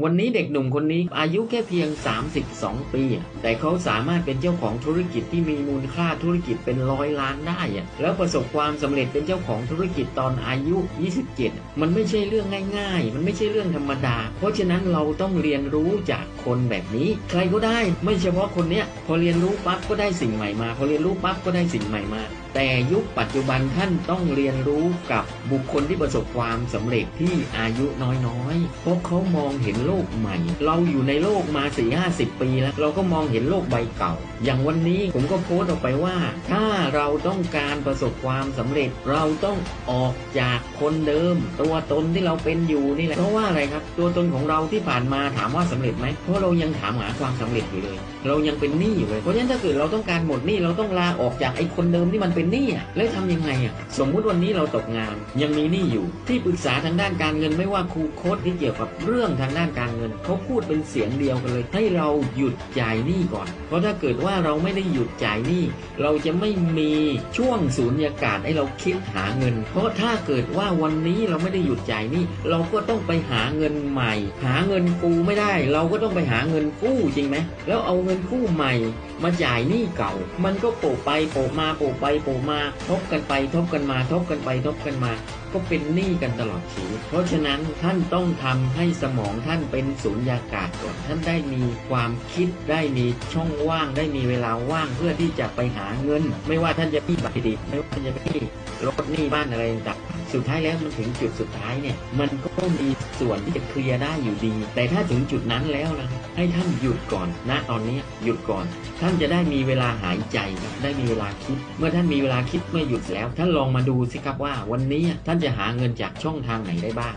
วันนี้เด็กหนุ่มคนนี้อายุแค่เพียง 32 ปีอะแต่เขาสามารถเป็นเจ้าของธุรกิจที่มีมูลค่าธุรกิจเป็นร้อยล้านได้ แล้วประสบความสำเร็จเป็นเจ้าของธุรกิจตอนอายุ 27 มันไม่ใช่เรื่องง่าย ๆ มันไม่ใช่เรื่องธรรมดา เพราะฉะนั้นเราต้องเรียนรู้จากคนแบบนี้ ใครก็ได้ ไม่เฉพาะคนเนี้ย พอเรียนรู้ปั๊บก็ได้สิ่งใหม่มา พอเรียนรู้ปั๊บก็ได้สิ่งใหม่มา แต่ยุคปัจจุบันท่านต้องเรียนรู้กับบุคคลที่ประสบความสำเร็จที่อายุน้อยๆ เพราะเขามองเห็นโลกใหม่ เราอยู่ในโลกมา4ี่ห้าสิบปีแล้ว เราก็มองเห็นโลกใบเก่า อย่างวันนี้ผมก็โพสต์ออกไปว่า ถ้าเราต้องการประสบความสำเร็จ เราต้องออกจากคนเดิม ตัวตนที่เราเป็นอยู่นี่แหละเพราะว่าอะไรครับ ตัวตนของเราที่ผ่านมาถามว่าสำเร็จไหมเพราะเรายังถามหาความสำเร็จอยู่เลย เรายังเป็นหนี้อยู่เลยเพราะฉะนั้นถ้าเกิดเราต้องการหมดหนี้เราต้องลาออกจากไอ้คนเดิมที่มันเป็นหนี้อะแล้วทำยังไงอะสมมุติวันนี้เราตกงานยังมีหนี้อยู่ ที่ปรึกษาทางด้านการเงินไม่ว่าครูโค้ดที่เกี่ยวกับเรื่องทางด้านการเงินเขาพูดเป็นเสียงเดียวกันเลย ให้เราหยุดจ่ายหนี้ก่อน เพราะถ้าเกิดว่าเราไม่ได้หยุดจ่ายหนี้เราจะไม่มีช่วงสูญญากาศให้เราคิดหาเงิน เพราะถ้าเกิดว่าวันนี้เราไม่ได้หยุดจ่ายหนี้เราก็ต้องไปหาเงินใหม่ หาเงินกู้ไม่ได้ เราก็ต้องไปหาเงินกู้จริงไหมแล้วเอาเงินกู้ใหม่ มาจ่ายหนี้เก่า มันก็โปะไปโปะมาโปะไปโปะมาทบกันไปทบกันมาทบกันไปทบกันมา ก็เป็นหนี้กันตลอดชีวิต เพราะฉะนั้นท่านต้องทำให้สมองท่านเป็นศูนยากาศก่อนท่านได้มีความคิดได้มีช่องว่าง ได้มีเวลาว่างเพื่อที่จะไปหาเงิน ไม่ว่าท่านจะพี่บัตรเครดิตไม่ว่าท่านจะพี่รถหนี้บ้านอะไรต่างสุดท้ายแล้วมันถึงจุดสุดท้ายเนี่ย มันก็มีส่วนที่จะเคลียร์ได้อยู่ดี แต่ถ้าถึงจุดนั้นแล้วนะให้ท่านหยุดก่อนณตอนนี้หยุดก่อน ท่านจะได้มีเวลาหายใจได้มีเวลาคิด เมื่อท่านมีเวลาคิดเมื่อหยุดแล้ว ท่านลองมาดูสิครับว่าวันนี้ท่านจะหาเงินจากช่องทางไหนได้บ้าง